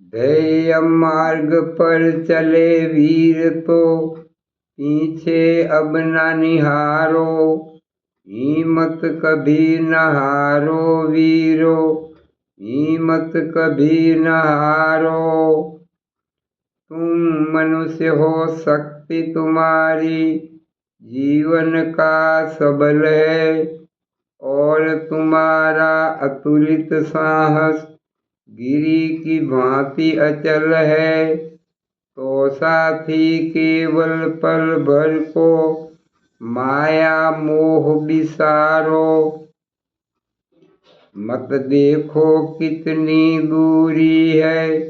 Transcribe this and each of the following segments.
ध्येय मार्ग पर चले वीर तो पीछे अब न निहारो, हिम्मत कभी न हारो वीरो, हिम्मत कभी न हारो। तुम मनुष्य हो शक्ति तुम्हारी, जीवन का सबल है, और तुम्हारा अतुलित साहस गिरी की भांति अचल है तो साथी केवल पल भर को माया मोह विसारो मत देखो कितनी दूरी है,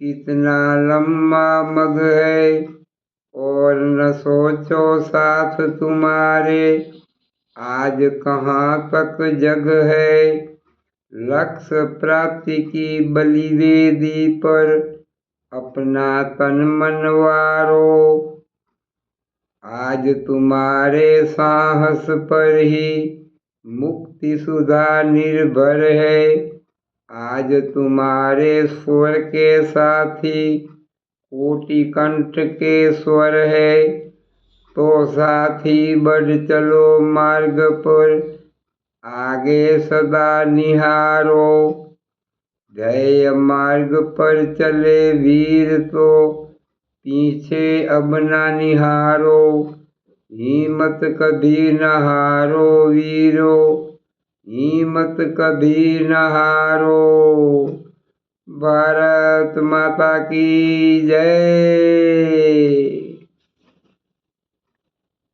कितना लंबा मग है, और न सोचो साथ तुम्हारे, आज कहाँ तक जग है। लक्ष्य प्राप्ति की बलिवेदी पर अपना तन मनवारो। आज तुम्हारे साहस पर ही मुक्ति सुधा निर्भर है। आज तुम्हारे स्वर के साथ ही कोटि कंठ के स्वर है। तो साथ ही बढ़ चलो मार्ग पर। आगे सदा निहारो। ध्येय मार्ग पर चले वीर तो पीछे अब न निहारो। हिम्मत कभी न हारो वीरो, हिम्मत कभी न हारो। भारत माता की जय।